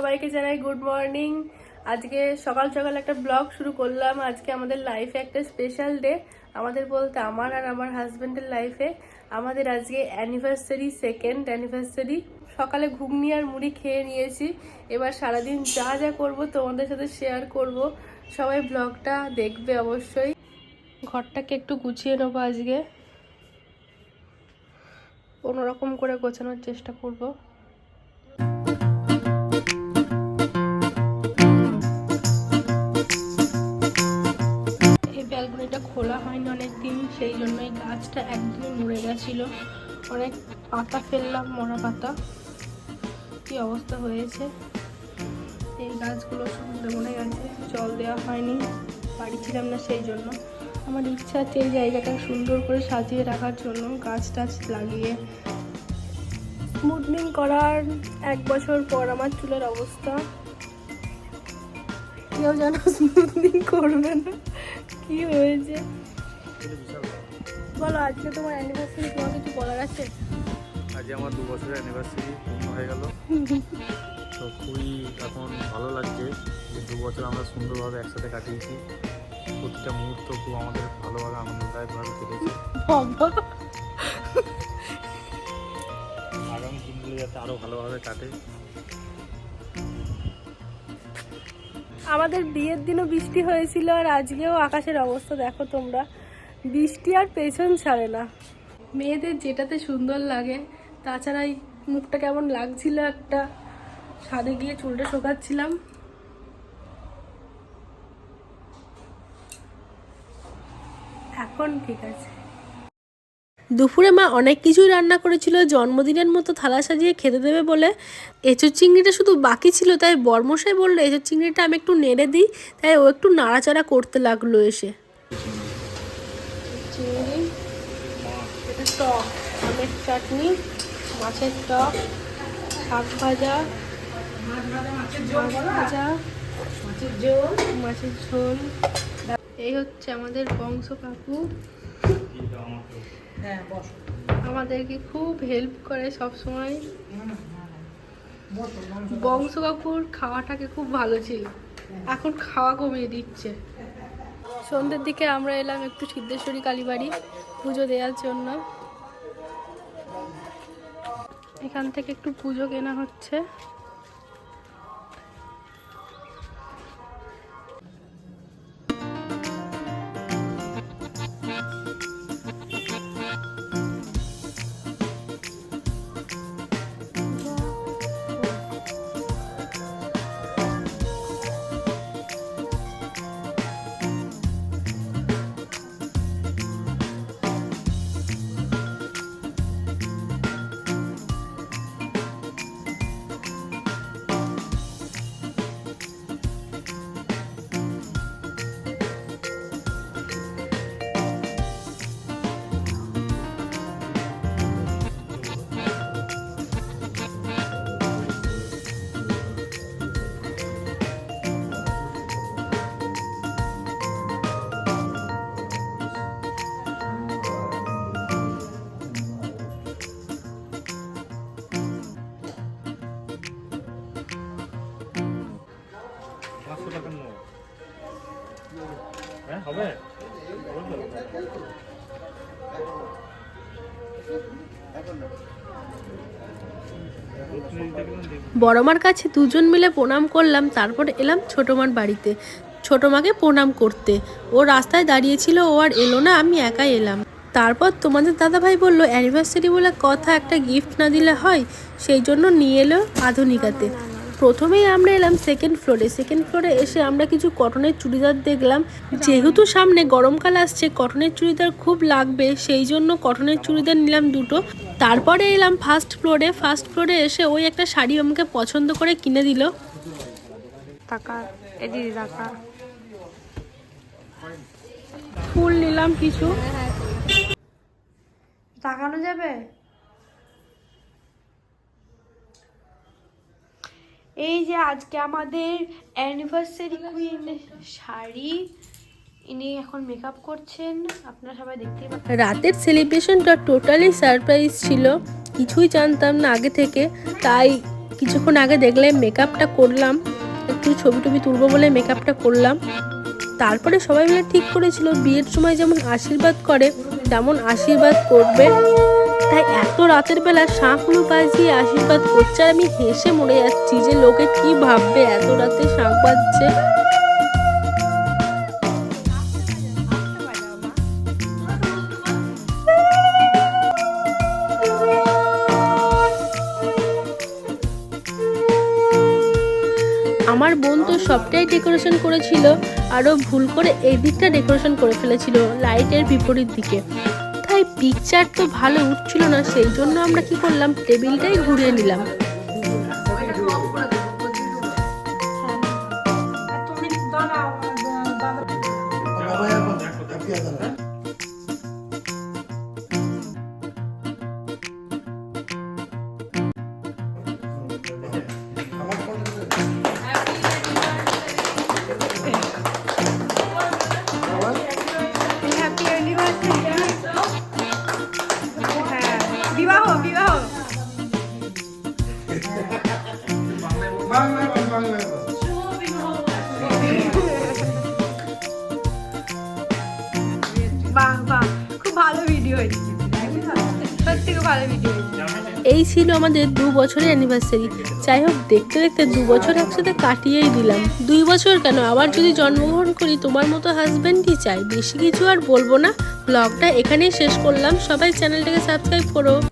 সবাইকে জানাই good morning. আজকে সকাল সকাল একটা ব্লগ শুরু করলাম। আজকে আমাদের লাইফে একটা স্পেশাল ডে আমাদের বলতে আমার আর আমার হাজবেন্ডের লাইফে আমাদের আজকে অ্যানিভার্সারি সেকেন্ড অ্যানিভার্সারি সকালে ঘুগনি আর মুড়ি খেয়ে নিয়েছি। এবার সারাদিন যা যা করব তোমাদের সাথে শেয়ার করব। সবাই ব্লগটা দেখবে অবশ্যই। ঘরটাকে একটু গুছিয়ে নেব আজকে। কোনোরকম করে গোছানোর চেষ্টা করব। গাছটা একদিন মরে গেছিল। অনেক পাতা ফেললাম, মরা পাতা। কি অবস্থা হয়েছে? এই গাছগুলো মনে গেছে, জল দেওয়া হয়নি, বাড়ি ছিলাম না সেই জন্য। আমার ইচ্ছা আছে এই জায়গাটা সুন্দর করে সাজিয়ে রাখার জন্য, গাছ টাছ লাগিয়ে। স্মুথনিং করার এক বছর পর আমার চুলের অবস্থা। কেউ যেন করবে না। কি হয়েছে? বলো আজকে তোমার অ্যানিভার্সারি তোমার কিছু বলার আছে? আজ আমার দু বছরের অ্যানিভার্সারি পূর্ণ হয়ে গেল। তো খুবই এখন ভালো লাগছে যে দু বছর আমরা সুন্দরভাবে একসাথে কাটিয়েছি। প্রতিটা মুহূর্ত খুব আমাদের ভালোভাবে আনন্দদায়কভাবে কেটেছে। আগামী দিনগুলো যাতে আরও ভালোভাবে কাটে। আমাদের বিয়ের দিনও বৃষ্টি হয়েছিল আর আজকেও আকাশের অবস্থা দেখো তোমরা। বৃষ্টি আর পেছন ছাড়ে না। মেয়েদের যেটাতে সুন্দর লাগে, তাছাড়া এই মুখটা কেমন লাগছিল একটা। ছাদে গিয়ে চুলটা শোকাচ্ছিলাম। এখন ঠিক আছে। দুপুরে মা অনেক কিছুই রান্না করেছিল, জন্মদিনের মতো থালা সাজিয়ে খেতে দেবে বলে। এঁচোর চিংড়িটা শুধু বাকি ছিল, তাই বর্মশাই বলল এঁচোর চিংড়িটা আমি একটু নেড়ে দিই। তাই ও একটু নাড়াচাড়া করতে লাগল এসে। টক আমের চাটনি মাছের টক শাক ভাজা ভাজা মাছের ঝোল। মাছের ঝোল এই হচ্ছে আমাদের বংশ কাকু। আমাদেরকে খুব হেল্প করে সব সময় বংশ কাকুর খাওয়াটাকে খুব ভালো ছিল। এখন খাওয়া কমিয়ে দিচ্ছে। সন্ধ্যের দিকে আমরা এলাম একটু সিদ্ধেশ্বরী কালীবাড়ি, পুজো দেওয়ার জন্য। এখান থেকে একটু পুজো কেনা হচ্ছে। হবে? বড়মার কাছে দুজন মিলে প্রণাম করলাম, তারপর এলাম ছোটো মার বাড়িতে। ছোটো মাকে প্রণাম করতে। ও রাস্তায় দাঁড়িয়েছিল, ও আর এলো না, আমি একাই এলাম। তারপর তোমাদের দাদাভাই বলল অ্যানিভার্সারি বলে কথা একটা গিফট না দিলে হয়, সেই জন্য নিয়ে এলো আধুনিকাতে। প্রথমেই আমরা এলাম সেকেন্ড ফ্লোরে সেকেন্ড ফ্লোরে এসে আমরা কিছু কটনের চুড়িদার দেখলাম। যেহেতু সামনে গরমকাল আসছে কটনের চুড়িদার খুব লাগবে সেই জন্য কটনের চুড়িদার নিলাম দুটো। তারপরে এলাম ফার্স্ট ফ্লোরে ফার্স্ট ফ্লোরে এসে ওই একটা শাড়ি আমাকে পছন্দ করে কিনে দিল। ফুল নিলাম কিছু। তাকানো যাবে? এই যে আজকে আমাদের অ্যানিভার্সারি কুইন শাড়ি, ইনি এখন মেকআপ করছেন, আপনারা সবাই দেখতেই পাচ্ছেন। রাতের সেলিব্রেশনটা টোটালি সারপ্রাইজ ছিল। কিছুই জানতাম না আগে থেকে, তাই কিছুক্ষণ আগে দেখলে মেকআপটা করলাম। একটু ছবি টবি তুলবো বলে মেকআপটা করলাম। তারপরে সবাই মিলে ঠিক করেছিল, বিয়ের সময় যেমন আশীর্বাদ করে, তেমন আশীর্বাদ করবে। তাই এত রাতের বেলা শাঁখগুলো বাজিয়ে আশীর্বাদ করছে, আমি হেসে মরে যাচ্ছি যে লোকে কি ভাববে এত রাতে শাঁখ বাজছে। আমার বোন তো সবটাই ডেকোরেশন করেছিল, আরও ভুল করে এই দিকটা ডেকোরেশন করে ফেলেছিল, লাইটের বিপরীত দিকে। তাই পিকচার তো ভালো উঠছিল না সেই জন্য আমরা কি করলাম টেবিলটাই ঘুরিয়ে নিলাম। হ্যাপি বাহ বাহ ভিডিও এই ছিল আমাদের দু বছরের অ্যানিভার্সারি যাই হোক, দেখতে দেখতে দু বছর একসাথে কাটিয়েই দিলাম। দুই বছর কেন? আবার যদি জন্মগ্রহণ করি, তোমার মতো হাজব্যান্ডই চাই? বেশি কিছু আর বলব না। ব্লগটা এখানেই শেষ করলাম। সবাই চ্যানেলটাকে সাবস্ক্রাইব করো।